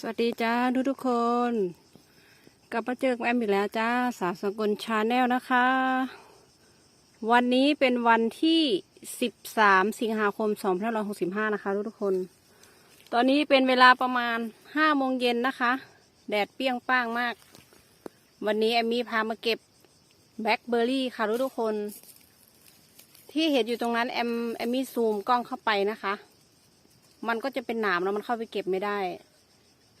สวัสดีจ้าทุกทุกคน กลับมาเจอกับแอมอีกแล้วจ้า สาวสกลชาแนลนะคะ วันนี้เป็นวันที่ 13 สิงหาคม 2565 นะคะทุกทุกคน ตอนนี้เป็นเวลาประมาณ 5 โมงเย็นนะคะ แดดเปรี้ยงป้างมาก วันนี้แอมมี่พามาเก็บแบล็คเบอร์รี่ค่ะทุกทุกคน ที่เห็นอยู่ตรงนั้นแอมแอมมี่ซูมกล้องเข้าไปนะคะ มันก็จะเป็นหนามแล้วมันเข้าไปเก็บไม่ได้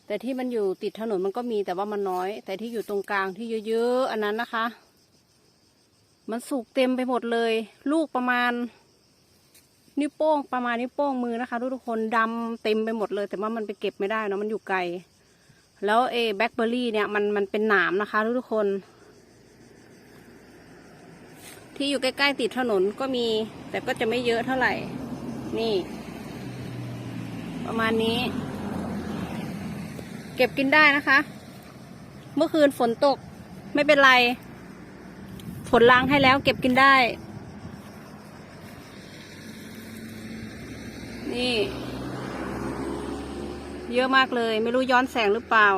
แต่ที่มันอยู่ติดถนนมันก็มีแต่ว่ามันน้อย แต่ที่อยู่ตรงกลางที่เยอะๆ อันนั้นนะคะ มันสุกเต็มไปหมดเลย ลูกประมาณ นิ้วโป้งประมาณนิ้วโป้งมือนะคะทุกๆคนดำเต็มไปหมดเลย แต่ว่ามันไปเก็บไม่ได้เนาะมันอยู่ไกล แล้วเอแบล็คเบอร์รี่เนี่ยมันมันเป็นหนามนะคะทุกๆคน ที่อยู่ใกล้ๆติดถนนก็มี แต่ก็จะไม่เยอะเท่าไหร่ นี่ ประมาณนี้ เก็บกินได้นะคะ เมื่อคืนฝนตกไม่เป็นไร ฝนล้างให้แล้วเก็บกินได้ นี่ เยอะมากเลย ไม่รู้ย้อนแสงหรือเปล่า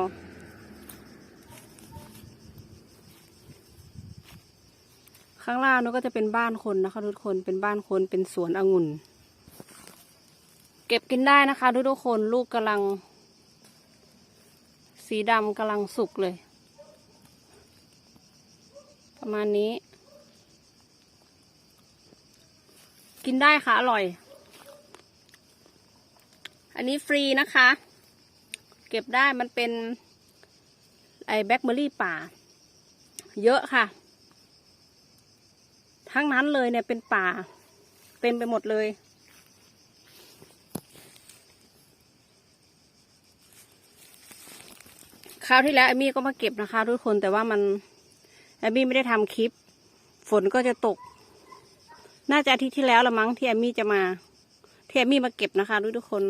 ข้างล่างนู้นก็จะเป็นบ้านคนนะคะทุกคนเป็นบ้านคนเป็นสวนองุ่น เก็บกินได้นะคะทุกคนลูกกำลัง สีดำกำลังสุกเลย ประมาณนี้ กินได้ค่ะ อร่อย อันนี้ฟรีนะคะ เก็บได้มันเป็น ไอแบล็คเบอร์รี่ป่า เยอะค่ะ ทั้งนั้นเลยเนี่ยเป็นป่า เต็มไปหมดเลย คราวที่แล้วแอมมี่ก็มาเก็บนะคะทุกคนแต่ว่ามันแอมมี่ไม่ได้ทำคลิป ฝนก็จะตก น่าจะอาทิตย์ที่แล้วละมั้งที่แอมมี่จะมาที่แอมมี่มาเก็บนะคะทุกทุกคน